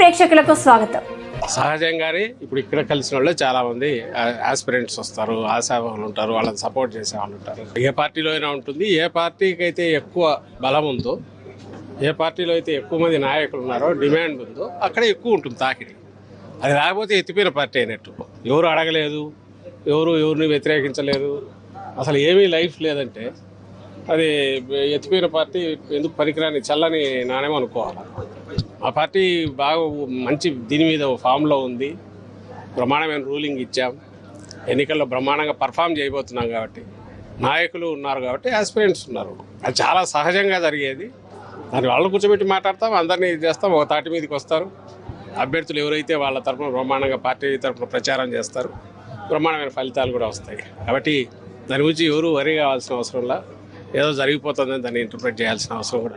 ప్రేక్షకులకు స్వాగతం. సహజంగానే ఇప్పుడు ఇక్కడ కలిసిన వాళ్ళు చాలా మంది ఆస్పిరెంట్స్ వస్తారు ఆశావాహులు ఉంటారు వాళ్ళని సపోర్ట్ చేసే వాళ్ళు ఉంటారు. ఏ పార్టీలో అయినా ఉంటుంది. ఏ పార్టీకి అయితే ఎక్కువ బలం ఉందో ఏ పార్టీలో అయితే ఎక్కువ మంది నాయకులు ఉన్నారో డిమాండ్ ఉందో అక్కడ ఎక్కువ ఉంటుంది తాకిడి. అది రాకపోతే ఎత్తిపోయిన పార్టీ అయినట్టు. ఎవరు అడగలేదు ఎవరు ఎవరిని వ్యతిరేకించలేదు అసలు ఏమీ లైఫ్ లేదంటే అది ఎత్తిపోయిన పార్టీ ఎందుకు పనికిరాని చల్లని నాణ్యం అనుకోవాలి? ఆ పార్టీ బాగా మంచి దీని మీద ఫామ్లో ఉంది. బ్రహ్మాండమైన రూలింగ్ ఇచ్చాం. ఎన్నికల్లో బ్రహ్మాండంగా పర్ఫామ్ చేయబోతున్నాం కాబట్టి నాయకులు ఉన్నారు కాబట్టి ఆస్పిరెంట్స్ ఉన్నారు. అది చాలా సహజంగా జరిగేది. దాన్ని వాళ్ళు కూర్చోబెట్టి మాట్లాడతాం అందరినీ ఇది చేస్తాం ఒక తాటి మీదకి వస్తారు. అభ్యర్థులు ఎవరైతే వాళ్ళ తరఫున బ్రహ్మాండంగా పార్టీ తరఫున ప్రచారం చేస్తారు బ్రహ్మాండమైన ఫలితాలు కూడా వస్తాయి. కాబట్టి దాని గురించి ఎవరు వరి కావాల్సిన అవసరంలా ఏదో జరిగిపోతుందని దాన్ని ఇంటర్ప్రిట్ చేయాల్సిన అవసరం కూడా